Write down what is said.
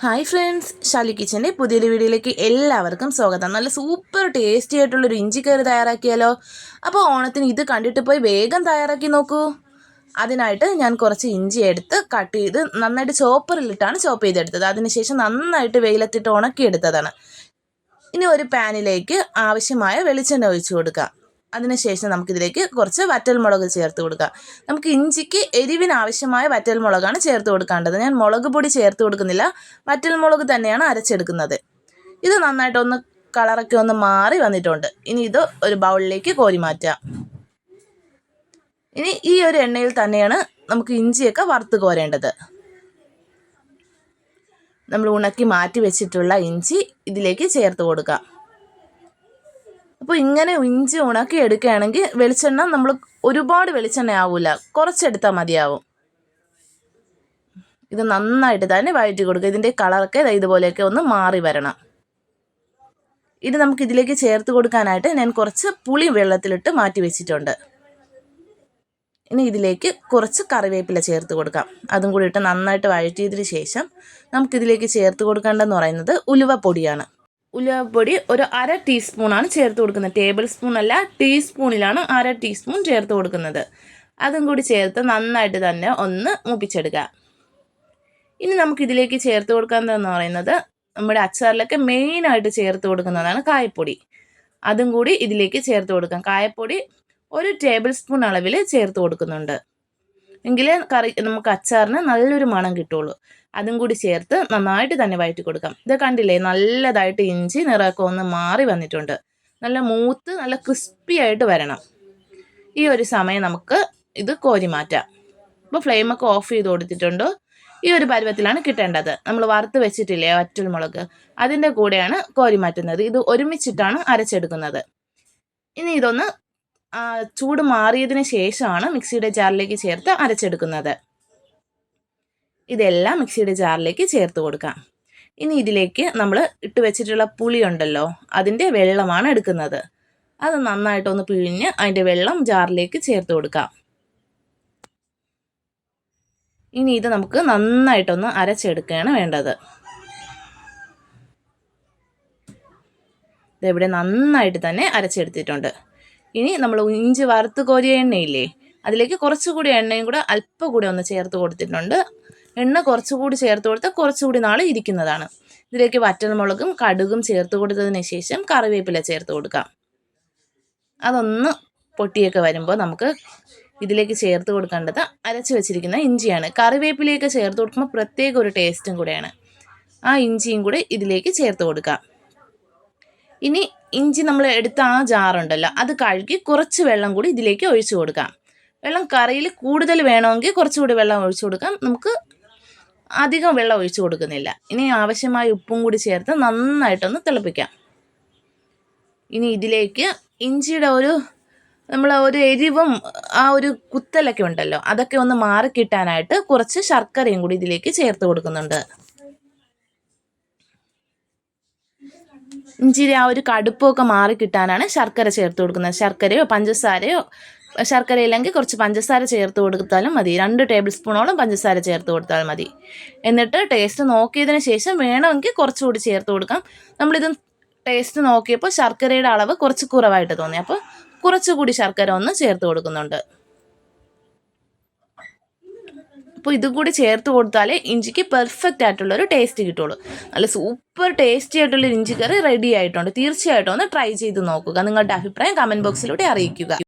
Hi friends Shali കിച്ചന്റെ പുതിയൊരു വീഡിയോയിലേക്ക് എല്ലാവർക്കും സ്വാഗതം. നല്ല സൂപ്പർ ടേസ്റ്റി ആയിട്ടുള്ളൊരു ഇഞ്ചി കറി തയ്യാറാക്കിയാലോ? അപ്പോൾ ഓണത്തിന് ഇത് കണ്ടിട്ട് പോയി വേഗം തയ്യാറാക്കി നോക്കൂ. അതിനായിട്ട് ഞാൻ കുറച്ച് ഇഞ്ചി എടുത്ത് കട്ട് ചെയ്ത് നന്നായിട്ട് ചോപ്പറിലിട്ടാണ് ചോപ്പ് ചെയ്തെടുത്തത്. അതിനുശേഷം നന്നായിട്ട് വെയിലത്തിട്ട് ഉണക്കിയെടുത്തതാണ്. ഇനി ഒരു പാനിലേക്ക് ആവശ്യമായ വെളിച്ചെണ്ണ ഒഴിച്ചു കൊടുക്കുക അതിനുശേഷം നമുക്കിതിലേക്ക് കുറച്ച് വറ്റൽമുളക് ചേർത്ത് കൊടുക്കാം. നമുക്ക് ഇഞ്ചിക്ക് എരിവിന് ആവശ്യമായ വറ്റൽമുളകാണ് ചേർത്ത് കൊടുക്കേണ്ടത്. ഞാൻ മുളക് പൊടി ചേർത്ത് കൊടുക്കുന്നില്ല. വറ്റൽമുളക് തന്നെയാണ് അരച്ചെടുക്കുന്നത്. ഇത് നന്നായിട്ടൊന്ന് കളറൊക്കെ ഒന്ന് മാറി വന്നിട്ടുണ്ട്. ഇനി ഇത് ഒരു ബൗളിലേക്ക് കോരി മാറ്റാം ഇനി ഈ ഒരു എണ്ണയിൽ തന്നെയാണ് നമുക്ക് ഇഞ്ചിയൊക്കെ വറുത്ത് കോരേണ്ടത്. നമ്മൾ ഉണക്കി മാറ്റി വെച്ചിട്ടുള്ള ഇഞ്ചി ഇതിലേക്ക് ചേർത്ത് കൊടുക്കാം. അപ്പോൾ ഇങ്ങനെ ഇഞ്ചി ഉണക്കി എടുക്കുകയാണെങ്കിൽ വെളിച്ചെണ്ണ നമ്മൾ ഒരുപാട് വെളിച്ചെണ്ണ ആവില്ല കുറച്ചെടുത്താൽ മതിയാവും. ഇത് നന്നായിട്ട് തന്നെ വഴറ്റി കൊടുക്കുക. ഇതിന്റെ കളറൊക്കെ ഇതുപോലെയൊക്കെ ഒന്ന് മാറി വരണം. ഇത് നമുക്ക് ഇതിലേക്ക് ചേർത്ത് കൊടുക്കാനായിട്ട് ഞാൻ കുറച്ച് പുളി വെള്ളത്തിലിട്ട് മാറ്റി വെച്ചിട്ടുണ്ട്. ഇനി ഇതിലേക്ക് കുറച്ച് കറിവേപ്പില ചേർത്ത് കൊടുക്കാം. അതും കൂടി ഇട്ട് നന്നായിട്ട് വഴറ്റിയതിന് ശേഷം നമുക്കിതിലേക്ക് ചേർത്ത് കൊടുക്കേണ്ടതെന്ന് പറയുന്നത് ഉലുവപ്പൊടിയാണ് ഉലുവപ്പൊടി ഒരു അര ടീസ്പൂണാണ് ചേർത്ത് കൊടുക്കുന്നത്. ടേബിൾ സ്പൂൺ അല്ല ടീസ്പൂണിലാണ് അര ടീസ്പൂൺ ചേർത്ത് കൊടുക്കുന്നത്. അതും കൂടി ചേർത്ത് നന്നായിട്ട് തന്നെ ഒന്ന് മൂപ്പിച്ചെടുക്കുക. ഇനി നമുക്കിതിലേക്ക് ചേർത്ത് കൊടുക്കുന്നതെന്ന് പറയുന്നത് നമ്മുടെ അച്ചാറിലൊക്കെ മെയിനായിട്ട് ചേർത്ത് കൊടുക്കുന്നതാണ് കായപ്പൊടി. അതും കൂടി ഇതിലേക്ക് ചേർത്ത് കൊടുക്കാം. കായപ്പൊടി ഒരു ടേബിൾ സ്പൂൺ അളവിൽ ചേർത്ത് കൊടുക്കുന്നുണ്ട്. എങ്കിലേ കറി നമുക്ക് അച്ചാറിന് നല്ലൊരു മണം കിട്ടുള്ളൂ. അതും കൂടി ചേർത്ത് നന്നായിട്ട് തന്നെ വഴറ്റി കൊടുക്കാം. ഇത് കണ്ടില്ലേ? നല്ലതായിട്ട് ഇഞ്ചി നിറമൊക്കെ ഒന്ന് മാറി വന്നിട്ടുണ്ട്. നല്ല മൂത്ത് നല്ല ക്രിസ്പി ആയിട്ട് വരണം. ഈ ഒരു സമയം നമുക്ക് ഇത് കോരി മാറ്റാം. ഇപ്പോൾ ഫ്ലെയിമൊക്കെ ഓഫ് ചെയ്ത് കൊടുത്തിട്ടുണ്ട്. ഈ ഒരു പരുവത്തിലാണ് കിട്ടേണ്ടത്. നമ്മൾ വറുത്ത് വെച്ചിട്ടില്ലേ മുളക്? അതിന്റെ കൂടെയാണ് കോരി മാറ്റുന്നത്. ഇത് ഒരുമിച്ചിട്ടാണ് അരച്ചെടുക്കുന്നത്. ഇനി ഇതൊന്ന് ചൂട് മാറിയതിന് ശേഷമാണ് മിക്സിയുടെ ജാറിലേക്ക് ചേർത്ത് അരച്ചെടുക്കുന്നത്. ഇതെല്ലാം മിക്സിയുടെ ജാറിലേക്ക് ചേർത്ത് കൊടുക്കാം. ഇനി ഇതിലേക്ക് നമ്മൾ ഇട്ട് വെച്ചിട്ടുള്ള പുളി ഉണ്ടല്ലോ അതിന്റെ വെള്ളമാണ് എടുക്കുന്നത്. അത് നന്നായിട്ടൊന്ന് പിഴിഞ്ഞ് അതിന്റെ വെള്ളം ജാറിലേക്ക് ചേർത്ത് കൊടുക്കാം. ഇനി ഇത് നമുക്ക് നന്നായിട്ടൊന്ന് അരച്ചെടുക്കുകയാണ് വേണ്ടത്. ഇതെവിടെ നന്നായിട്ട് തന്നെ അരച്ചെടുത്തിട്ടുണ്ട്. ഇനി നമ്മൾ ഇഞ്ചി വറുത്ത് കോരിയ എണ്ണയില്ലേ അതിലേക്ക് കുറച്ചുകൂടി എണ്ണയും കൂടെ അല്പം കൂടി ഒന്ന് ചേർത്ത് കൊടുത്തിട്ടുണ്ട്. എണ്ണ കുറച്ചുകൂടി ചേർത്ത് കൊടുത്താൽ കുറച്ചുകൂടി നാൾ ഇരിക്കുന്നതാണ്. ഇതിലേക്ക് വറ്റൽമുളകും കടുകും ചേർത്ത് കൊടുത്തതിന് ശേഷം കറിവേപ്പില ചേർത്ത് കൊടുക്കാം. അതൊന്ന് പൊട്ടിയൊക്കെ വരുമ്പോൾ നമുക്ക് ഇതിലേക്ക് ചേർത്ത് കൊടുക്കേണ്ടത് അരച്ച് വെച്ചിരിക്കുന്ന ഇഞ്ചിയാണ്. കറിവേപ്പിലയൊക്കെ ചേർത്ത് കൊടുക്കുമ്പോൾ പ്രത്യേക ഒരു ടേസ്റ്റും കൂടെയാണ്. ആ ഇഞ്ചിയും കൂടെ ഇതിലേക്ക് ചേർത്ത് കൊടുക്കാം. ഇനി ഇഞ്ചി നമ്മൾ എടുത്ത ആ ജാറുണ്ടല്ലോ അത് കഴുകി കുറച്ച് വെള്ളം കൂടി ഇതിലേക്ക് ഒഴിച്ചു കൊടുക്കാം. വെള്ളം കറിയിൽ കൂടുതൽ വേണമെങ്കിൽ കുറച്ചുകൂടി വെള്ളം ഒഴിച്ചു കൊടുക്കാം. നമുക്ക് അധികം വെള്ളം ഒഴിച്ചു കൊടുക്കുന്നില്ല. ഇനി ആവശ്യമായ ഉപ്പും കൂടി ചേർത്ത് നന്നായിട്ടൊന്ന് തിളപ്പിക്കാം. ഇനി ഇതിലേക്ക് ഇഞ്ചിയുടെ ഒരു നമ്മൾ ഒരു എരിവും ആ ഒരു കുത്തലൊക്കെ ഉണ്ടല്ലോ അതൊക്കെ ഒന്ന് മാറിക്കിട്ടാനായിട്ട് കുറച്ച് ശർക്കരയും കൂടി ഇതിലേക്ക് ചേർത്ത് കൊടുക്കുന്നുണ്ട്. ഇഞ്ചിയുടെ ആ ഒരു കടുപ്പമൊക്കെ മാറിക്കിട്ടാനാണ് ശർക്കര ചേർത്ത് കൊടുക്കുന്നത്. ശർക്കരയോ പഞ്ചസാരയോ ശർക്കര ഇല്ലെങ്കിൽ കുറച്ച് പഞ്ചസാര ചേർത്ത് കൊടുത്താലും മതി. രണ്ട് ടേബിൾ സ്പൂണോളം പഞ്ചസാര ചേർത്ത് കൊടുത്താൽ മതി. എന്നിട്ട് ടേസ്റ്റ് നോക്കിയതിന് ശേഷം വേണമെങ്കിൽ കുറച്ചുകൂടി ചേർത്ത് കൊടുക്കാം. നമ്മളിത് ടേസ്റ്റ് നോക്കിയപ്പോൾ ശർക്കരയുടെ അളവ് കുറച്ച് കുറവായിട്ട് തോന്നി. അപ്പോൾ കുറച്ചുകൂടി ശർക്കര ഒന്ന് ചേർത്ത് കൊടുക്കുന്നുണ്ട്. അപ്പോൾ ഇതും കൂടി ചേർത്ത് കൊടുത്താലേ ഇഞ്ചിക്ക് പെർഫെക്റ്റ് ആയിട്ടുള്ള ഒരു ടേസ്റ്റ് കിട്ടുള്ളൂ. നല്ല സൂപ്പർ ടേസ്റ്റി ആയിട്ടുള്ള ഇഞ്ചി കറി റെഡി ആയിട്ടുണ്ട്. തീർച്ചയായിട്ടും ഒന്ന് ട്രൈ ചെയ്ത് നോക്കുക. നിങ്ങളുടെ അഭിപ്രായം കമന്റ് ബോക്സിലൂടെ അറിയിക്കുക.